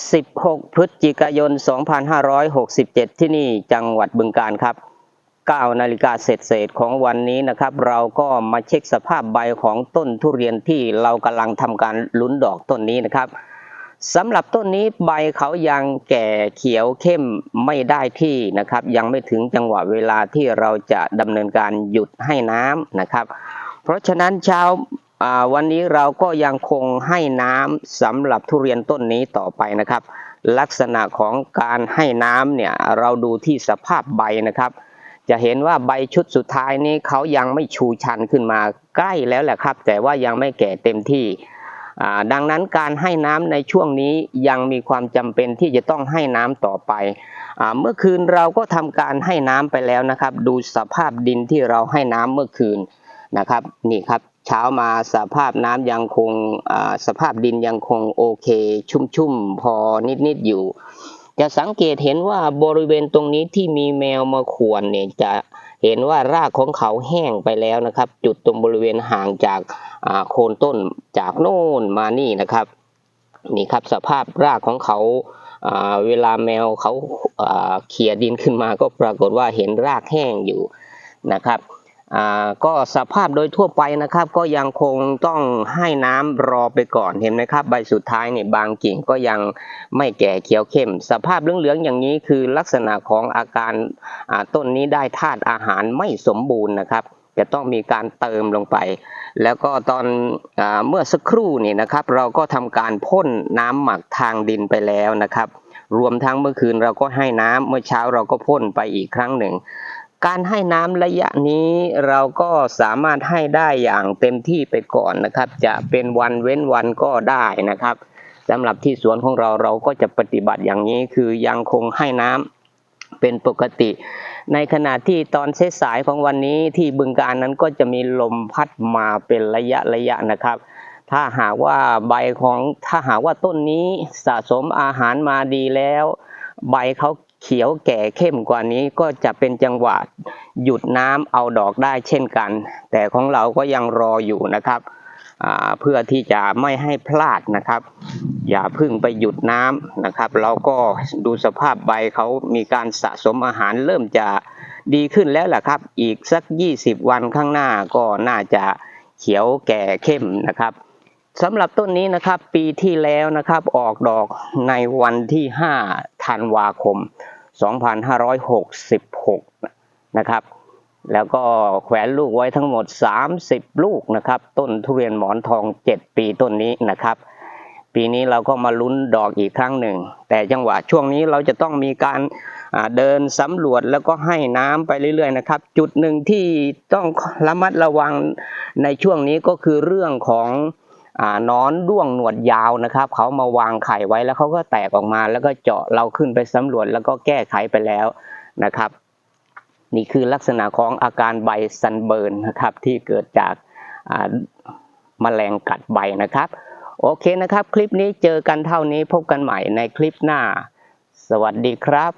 16 พฤศจิกายน 2567 ที่นี่จังหวัดบึงการครับ 9 นาฬิกาเศษเศษของวันนี้นะครับ เราก็มาเช็คสภาพใบของต้นทุเรียนที่เรากำลังทำการลุ้นดอกต้นนี้นะครับสำหรับต้นนี้ใบเขายังแก่เขียวเข้มไม่ได้ที่นะครับ ยังไม่ถึงจังหวะเวลาที่เราจะดำเนินการหยุดให้น้ำนะครับ เพราะฉะนั้นเช้าอ่า วันนี้เราก็ยังคงให้น้ำสำหรับทุเรียนต้นนี้ต่อไปนะครับ ลักษณะของการให้น้ำเนี่ยเราดูที่สภาพใบนะครับ จะเห็นว่าใบชุดสุดท้ายนี้เขายังไม่ชูชันขึ้นมาใกล้แล้วแหละครับ แต่ว่ายังไม่แก่เต็มที่ดังนั้นการให้น้ำในช่วงนี้ยังมีความจำเป็นที่จะต้องให้น้ำต่อไปอเมื่อคืนเราก็ทำการให้น้ำไปแล้วนะครับ ดูสภาพดินที่เราให้น้ำเมื่อคืน นะครับนี่ครับเช้ามาสภาพน้ำยังคงสภาพดินยังคงโอเค ชุ่มๆพอนิดๆอยู่ จะสังเกตเห็นว่าบริเวณตรงนี้ที่มีแมวมาข่วนเนี่ยจะเห็นว่ารากของเขาแห้งไปแล้วนะครับ จุดตรงบริเวณห่างจากโคนต้นจากโน่นมานี่นะครับนี่ครับสภาพรากของเขาเวลาแมวเขาเขี่ยดินขึ้นมาก็ปรากฏว่าเห็นรากแห้งอยู่นะครับ ก็สภาพโดยทั่วไปนะครับ ก็ยังคงต้องให้น้ำรอไปก่อนเห็นไหมครับ ใบสุดท้ายเนี่ยบางกิ่งก็ยังไม่แก่เขียวเข้ม สภาพเหลืองๆอย่างนี้คือลักษณะของอาการต้นนี้ได้ธาตุอาหารไม่สมบูรณ์นะครับ จะต้องมีการเติมลงไป แล้วก็ตอนอเมื่อสักครู่นี่นะครับ เราก็ทำการพ่นน้ำหมักทางดินไปแล้วนะครับ รวมทั้งเมื่อคืนเราก็ให้น้ำเมื่อเช้าเราก็พ่นไปอีกครั้งหนึ่ง การให้น้ำระยะนี้เราก็สามารถให้ได้อย่างเต็มที่ไปก่อนนะครับ จะเป็นวันเว้นวันก็ได้นะครับสำหรับที่สวนของเราเราก็จะปฏิบัติอย่างนี้คือยังคงให้น้ำเป็นปกติ ในขณะที่ตอนเชสายของวันนี้ที่บึงการนั้นก็จะมีลมพัดมาเป็นระยะระยะนะครับ ถ้าหากว่าใบของถ้าหากว่าต้นนี้สะสมอาหารมาดีแล้ว ใบเขา เขียวแก่เข้มกว่านี้ก็จะเป็นจังหวะหยุดน้ำเอาดอกได้เช่นกัน แต่ของเราก็ยังรออยู่นะครับเพื่อที่จะไม่ให้พลาดนะครับ อย่าพึ่งไปหยุดน้ำนะครับ เราก็ดูสภาพใบเขามีการสะสมอาหารเริ่มจะดีขึ้นแล้วแหละครับ อีกสัก 20 วันข้างหน้าก็น่าจะเขียวแก่เข้มนะครับ สำหรับต้นนี้นะครับปีที่แล้วนะครับออกดอกในวันที่ 5 ธันวาคม 2566 นะครับ แล้วก็แขวนลูกไว้ทั้งหมด 30 ลูกนะครับ ต้นทุเรียนหมอนทอง 7 ปีต้นนี้นะครับ ปีนี้เราก็มาลุ้นดอกอีกครั้งหนึ่ง แต่จังหวะช่วงนี้เราจะต้องมีการเดินสำรวจแล้วก็ให้น้ำไปเรื่อยๆนะครับ จุดหนึ่งที่ต้องระมัดระวังในช่วงนี้ก็คือเรื่องของ นอนด้วงหนวดยาวนะครับเขามาวางไข่ไว้แล้วเขาก็แตกออกมา แล้วก็เจาะเราขึ้นไปสำรวจแล้วก็แก้ไขไปแล้วนะครับ นี่คือลักษณะของอาการใบซันเบิร์นนะครับที่เกิดจากอ่าแมลงกัดใบนะครับ โอเคนะครับ คลิปนี้เจอกันเท่านี้พบกันใหม่ในคลิปหน้า สวัสดีครับ